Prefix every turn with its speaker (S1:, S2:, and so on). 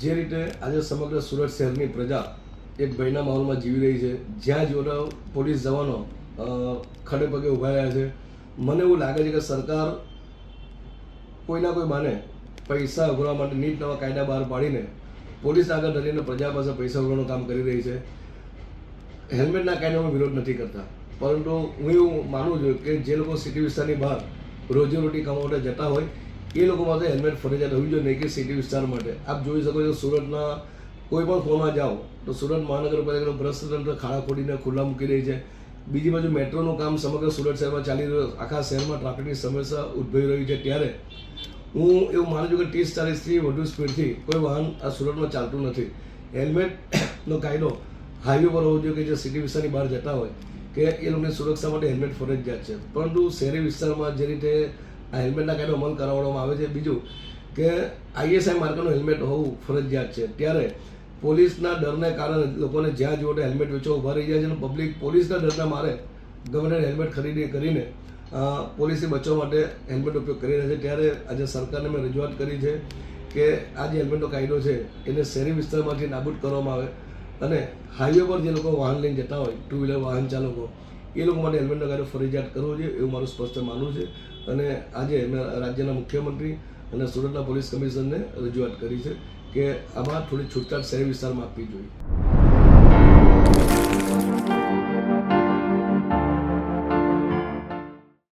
S1: જે રીતે આજે સમગ્ર સુરત શહેરની પ્રજા એક ભયના માહોલમાં જીવી રહી છે, જ્યાં જોતા પોલીસ જવાનો ખડે પગે ઊભા રહ્યા છે. મને એવું લાગે છે કે સરકાર કોઈના કોઈ બાને પૈસા ઉઘરવા માટે નીટ નવા કાયદા બહાર પાડીને પોલીસ આગળ ધરીને પ્રજા પાસે પૈસા ઉઘરવાનું કામ કરી રહી છે. હેલ્મેટના કાયદાનો વિરોધ નથી કરતા. પરંતુ હું એવું માનું છું કે જે લોકો સિટી વિસ્તારની બહાર રોજીરોટી કમાવા માટે જતા હોય એ લોકો માટે હેલ્મેટ ફરજિયાત હોવી જોઈએ નહીં કે સિટી વિસ્તાર માટે. આપ જોઈ શકો છો સુરતના કોઈ પણ ફોનમાં જાઓ, તો સુરત મહાનગરપાલિકાનું ભ્રષ્ટતંત્ર ખાડા ખોડીને ખુલ્લા મૂકી રહી છે. બીજી બાજુ મેટ્રોનું કામ સમગ્ર સુરત શહેરમાં ચાલી રહ્યું આખા શહેરમાં ટ્રાફિકની સમસ્યા ઉદ્ભવી રહી છે. ત્યારે હું એવું માનું છું કે ત્રીસ ચાલીસથી વધુ સ્પીડથી કોઈ વાહન આ સુરતમાં ચાલતું નથી. હેલ્મેટનો કાયદો હાઈવે પર હોવો જોઈએ કે જે સિટી વિસ્તારની બહાર જતા હોય, કે એ લોકોની સુરક્ષા માટે હેલ્મેટ ફરજિયાત છે. પરંતુ શહેરી વિસ્તારમાં જે રીતે આ હેલ્મેટના કાયદો અમલ કરાવવામાં આવે છે. બીજું કે આઈએસઆઈ માર્કનું હેલ્મેટ હોવું ફરજિયાત છે. ત્યારે પોલીસના ડરને કારણે લોકોને જ્યાં જોડે હેલ્મેટ વેચવા ઊભા રહી જાય છે અને પબ્લિક પોલીસના ડરના મારે ગમે હેલ્મેટ ખરીદી કરીને પોલીસથી બચવા માટે હેલ્મેટ ઉપયોગ કરી રહ્યા છે. ત્યારે આજે સરકારને મેં રજૂઆત કરી છે કે આ જે હેલ્મેટનો કાયદો છે, એને શહેરી વિસ્તારમાંથી નાબૂદ કરવામાં આવે અને હાઈવે પર જે લોકો વાહન લઈને જતા હોય ટુ વ્હીલર વાહન ચાલકો એ લોકો માટે હેલ્મેટ લગાડે ફરજિયાત કરવો જોઈએ એવું મારું સ્પષ્ટ માનવું છે. અને આજે મેં રાજ્યના મુખ્યમંત્રી અને સુરતના પોલીસ કમિશનરને રજૂઆત કરી છે કે આમાં થોડી છૂટછાટ શહેરી વિસ્તારમાં આપવી જોઈએ.